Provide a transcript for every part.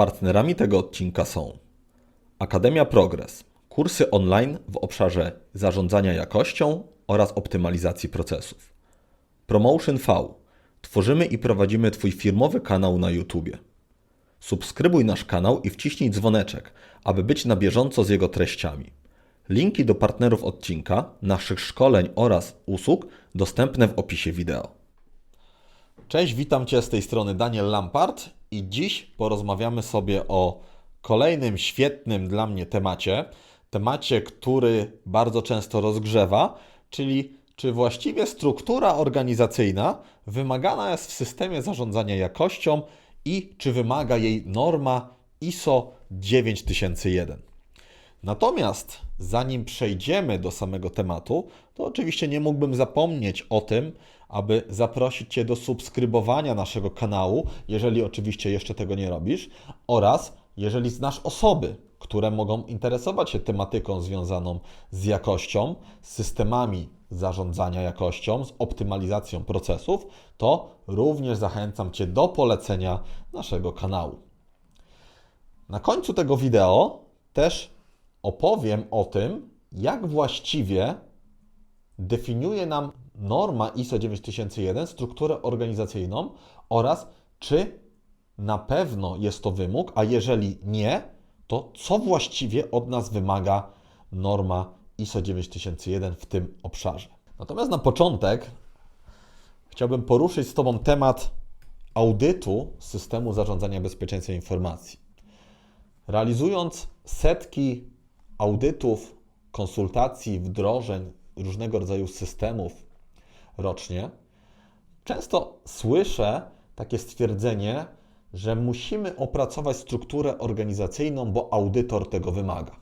Partnerami tego odcinka są Akademia Progress, kursy online w obszarze zarządzania jakością oraz optymalizacji procesów. Promotion V. Tworzymy i prowadzimy Twój firmowy kanał na YouTube. Subskrybuj nasz kanał i wciśnij dzwoneczek, aby być na bieżąco z jego treściami. Linki do partnerów odcinka, naszych szkoleń oraz usług dostępne w opisie wideo. Cześć, witam Cię z tej strony Daniel Lampart i dziś porozmawiamy sobie o kolejnym świetnym dla mnie temacie. Temacie, który bardzo często rozgrzewa, czyli czy właściwie struktura organizacyjna wymagana jest w systemie zarządzania jakością i czy wymaga jej norma ISO 9001. Natomiast zanim przejdziemy do samego tematu, to oczywiście nie mógłbym zapomnieć o tym, aby zaprosić Cię do subskrybowania naszego kanału, jeżeli oczywiście jeszcze tego nie robisz, oraz jeżeli znasz osoby, które mogą interesować się tematyką związaną z jakością, z systemami zarządzania jakością, z optymalizacją procesów, to również zachęcam Cię do polecenia naszego kanału. Na końcu tego wideo też opowiem o tym, jak właściwie definiuje nam norma ISO 9001 strukturę organizacyjną oraz czy na pewno jest to wymóg, a jeżeli nie, to co właściwie od nas wymaga norma ISO 9001 w tym obszarze. Natomiast na początek chciałbym poruszyć z Tobą temat audytu systemu zarządzania bezpieczeństwem informacji. Realizując setki audytów, konsultacji, wdrożeń różnego rodzaju systemów rocznie, często słyszę takie stwierdzenie, że musimy opracować strukturę organizacyjną, bo audytor tego wymaga.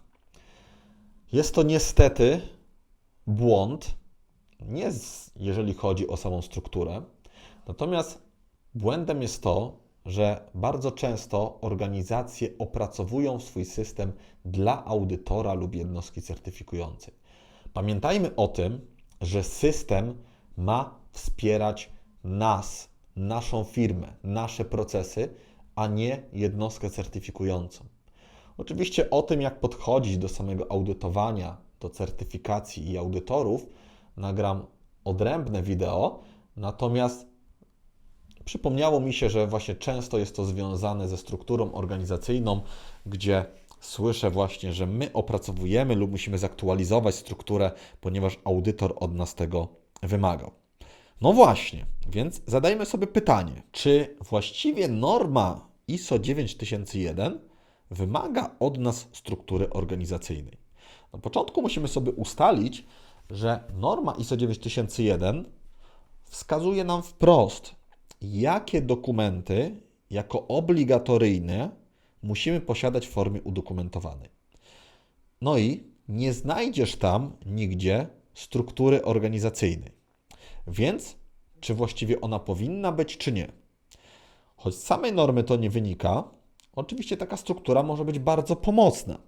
Jest to niestety błąd, nie z, jeżeli chodzi o samą strukturę, natomiast błędem jest to, że bardzo często organizacje opracowują swój system dla audytora lub jednostki certyfikującej. Pamiętajmy o tym, że system ma wspierać nas, naszą firmę, nasze procesy, a nie jednostkę certyfikującą. Oczywiście o tym, jak podchodzić do samego audytowania, do certyfikacji i audytorów, nagram odrębne wideo, natomiast przypomniało mi się, że właśnie często jest to związane ze strukturą organizacyjną, gdzie słyszę właśnie, że my opracowujemy lub musimy zaktualizować strukturę, ponieważ audytor od nas tego wymagał. No właśnie, więc zadajmy sobie pytanie, czy właściwie norma ISO 9001 wymaga od nas struktury organizacyjnej? Na początku musimy sobie ustalić, że norma ISO 9001 wskazuje nam wprost, jakie dokumenty jako obligatoryjne musimy posiadać w formie udokumentowanej. No i nie znajdziesz tam nigdzie struktury organizacyjnej. Więc czy właściwie ona powinna być, czy nie? Choć z samej normy to nie wynika, oczywiście taka struktura może być bardzo pomocna.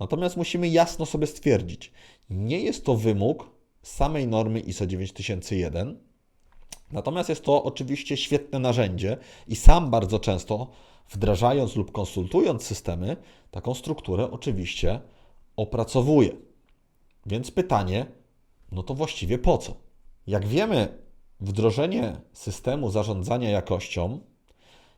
Natomiast musimy jasno sobie stwierdzić, nie jest to wymóg samej normy ISO 9001, Natomiast jest to oczywiście świetne narzędzie i sam bardzo często wdrażając lub konsultując systemy, taką strukturę oczywiście opracowuję. Więc pytanie, no to właściwie po co? Jak wiemy, wdrożenie systemu zarządzania jakością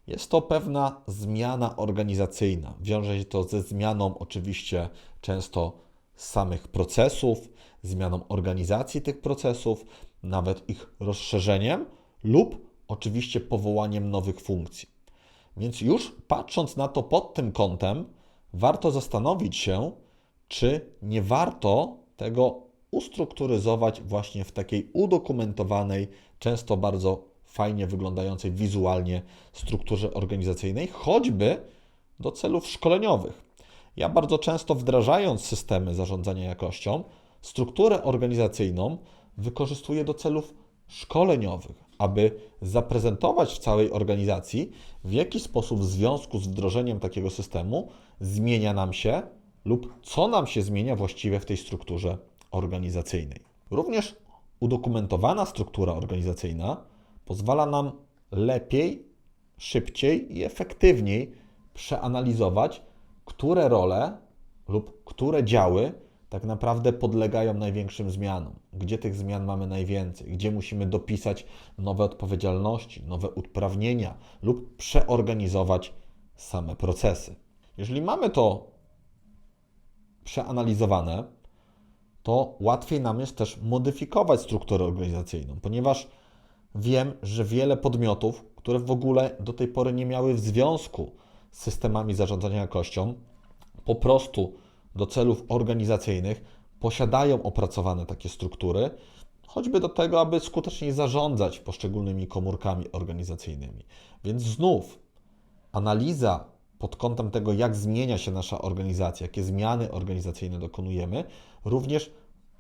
jest to pewna zmiana organizacyjna. Wiąże się to ze zmianą oczywiście często samych procesów, zmianą organizacji tych procesów, nawet ich rozszerzeniem lub oczywiście powołaniem nowych funkcji. Więc już patrząc na to pod tym kątem, warto zastanowić się, czy nie warto tego ustrukturyzować właśnie w takiej udokumentowanej, często bardzo fajnie wyglądającej wizualnie strukturze organizacyjnej, choćby do celów szkoleniowych. Ja bardzo często wdrażając systemy zarządzania jakością, strukturę organizacyjną wykorzystuje do celów szkoleniowych, aby zaprezentować w całej organizacji, w jaki sposób w związku z wdrożeniem takiego systemu zmienia nam się lub co nam się zmienia właściwie w tej strukturze organizacyjnej. Również udokumentowana struktura organizacyjna pozwala nam lepiej, szybciej i efektywniej przeanalizować, które role lub które działy tak naprawdę podlegają największym zmianom, gdzie tych zmian mamy najwięcej, gdzie musimy dopisać nowe odpowiedzialności, nowe uprawnienia lub przeorganizować same procesy. Jeżeli mamy to przeanalizowane, to łatwiej nam jest też modyfikować strukturę organizacyjną, ponieważ wiem, że wiele podmiotów, które w ogóle do tej pory nie miały w związku systemami zarządzania jakością, po prostu do celów organizacyjnych posiadają opracowane takie struktury, choćby do tego, aby skuteczniej zarządzać poszczególnymi komórkami organizacyjnymi. Więc znów analiza pod kątem tego, jak zmienia się nasza organizacja, jakie zmiany organizacyjne dokonujemy, również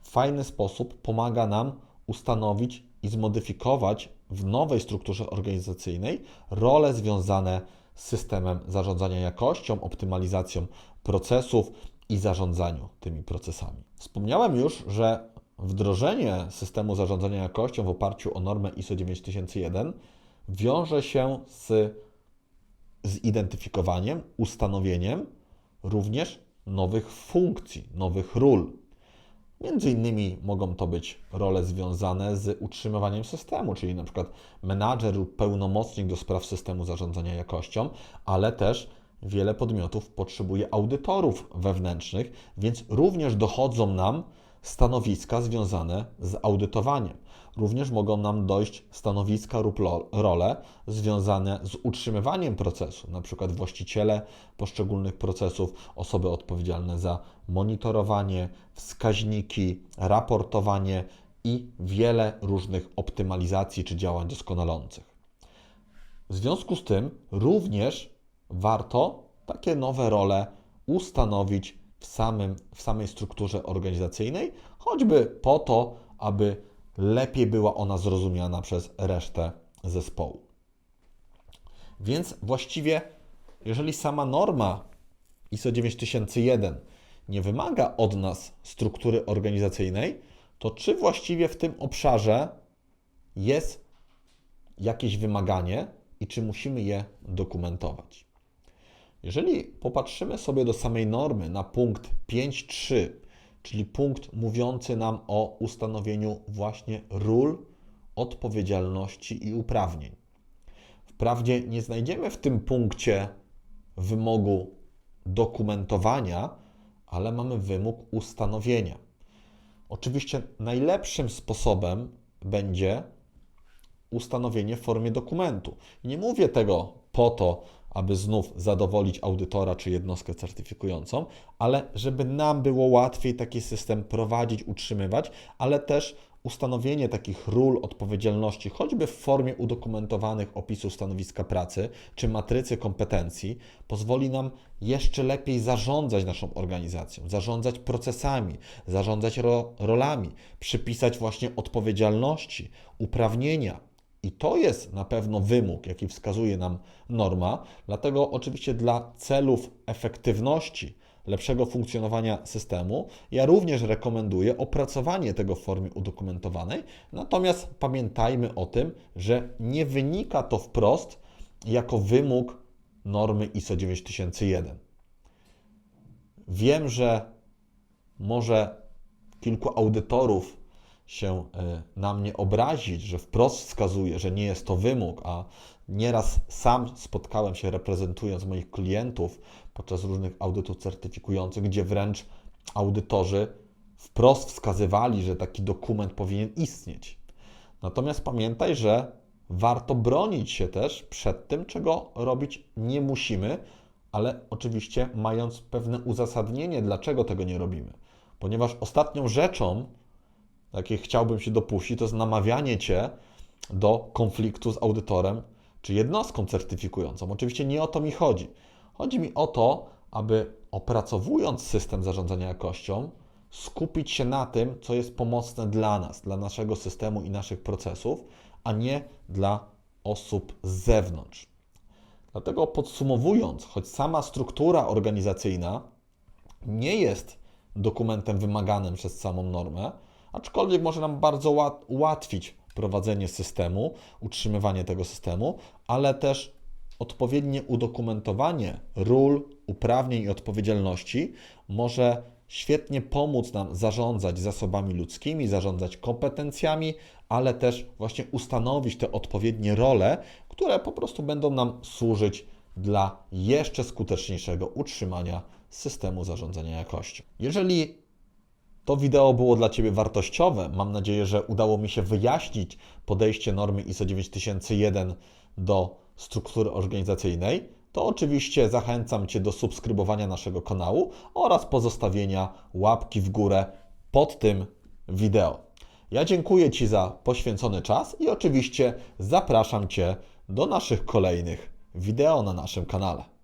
w fajny sposób pomaga nam ustanowić i zmodyfikować w nowej strukturze organizacyjnej role związane z systemem zarządzania jakością, optymalizacją procesów i zarządzaniu tymi procesami. Wspomniałem już, że wdrożenie systemu zarządzania jakością w oparciu o normę ISO 9001 wiąże się z zidentyfikowaniem, ustanowieniem również nowych funkcji, nowych ról. Między innymi mogą to być role związane z utrzymywaniem systemu, czyli na przykład menadżer lub pełnomocnik do spraw systemu zarządzania jakością, ale też wiele podmiotów potrzebuje audytorów wewnętrznych, więc również dochodzą nam stanowiska związane z audytowaniem. Również mogą nam dojść stanowiska lub role związane z utrzymywaniem procesu, przykład właściciele poszczególnych procesów, osoby odpowiedzialne za monitorowanie, wskaźniki, raportowanie i wiele różnych optymalizacji czy działań doskonalących. W związku z tym również warto takie nowe role ustanowić w, samym, w samej strukturze organizacyjnej, choćby po to, aby lepiej była ona zrozumiana przez resztę zespołu. Więc właściwie, jeżeli sama norma ISO 9001 nie wymaga od nas struktury organizacyjnej, to czy właściwie w tym obszarze jest jakieś wymaganie i czy musimy je dokumentować? Jeżeli popatrzymy sobie do samej normy na punkt 5.3, czyli punkt mówiący nam o ustanowieniu właśnie ról, odpowiedzialności i uprawnień. Wprawdzie nie znajdziemy w tym punkcie wymogu dokumentowania, ale mamy wymóg ustanowienia. Oczywiście najlepszym sposobem będzie ustanowienie w formie dokumentu. Nie mówię tego po to, aby znów zadowolić audytora czy jednostkę certyfikującą, ale żeby nam było łatwiej taki system prowadzić, utrzymywać, ale też ustanowienie takich ról odpowiedzialności, choćby w formie udokumentowanych opisów stanowiska pracy czy matrycy kompetencji, pozwoli nam jeszcze lepiej zarządzać naszą organizacją, zarządzać procesami, zarządzać ro rolami, przypisać właśnie odpowiedzialności, uprawnienia, i to jest na pewno wymóg, jaki wskazuje nam norma, dlatego oczywiście dla celów efektywności, lepszego funkcjonowania systemu, ja również rekomenduję opracowanie tego w formie udokumentowanej. Natomiast pamiętajmy o tym, że nie wynika to wprost jako wymóg normy ISO 9001. Wiem, że może kilku audytorów się e, na mnie obrazić, że wprost wskazuje, że nie jest to wymóg, a nieraz sam spotkałem się reprezentując moich klientów podczas różnych audytów certyfikujących, gdzie wręcz audytorzy wprost wskazywali, że taki dokument powinien istnieć. Natomiast pamiętaj, że warto bronić się też przed tym, czego robić nie musimy, ale oczywiście mając pewne uzasadnienie, dlaczego tego nie robimy. Ponieważ ostatnią rzeczą, jakie chciałbym się dopuścić, to jest namawianie Cię do konfliktu z audytorem czy jednostką certyfikującą. Oczywiście nie o to mi chodzi. Chodzi mi o to, aby opracowując system zarządzania jakością, skupić się na tym, co jest pomocne dla nas, dla naszego systemu i naszych procesów, a nie dla osób z zewnątrz. Dlatego podsumowując, choć sama struktura organizacyjna nie jest dokumentem wymaganym przez samą normę, aczkolwiek może nam bardzo ułatwić prowadzenie systemu, utrzymywanie tego systemu, ale też odpowiednie udokumentowanie ról, uprawnień i odpowiedzialności może świetnie pomóc nam zarządzać zasobami ludzkimi, zarządzać kompetencjami, ale też właśnie ustanowić te odpowiednie role, które po prostu będą nam służyć dla jeszcze skuteczniejszego utrzymania systemu zarządzania jakością. Jeżeli to wideo było dla Ciebie wartościowe. Mam nadzieję, że udało mi się wyjaśnić podejście normy ISO 9001 do struktury organizacyjnej. To oczywiście zachęcam Cię do subskrybowania naszego kanału oraz pozostawienia łapki w górę pod tym wideo. Ja dziękuję Ci za poświęcony czas i oczywiście zapraszam Cię do naszych kolejnych wideo na naszym kanale.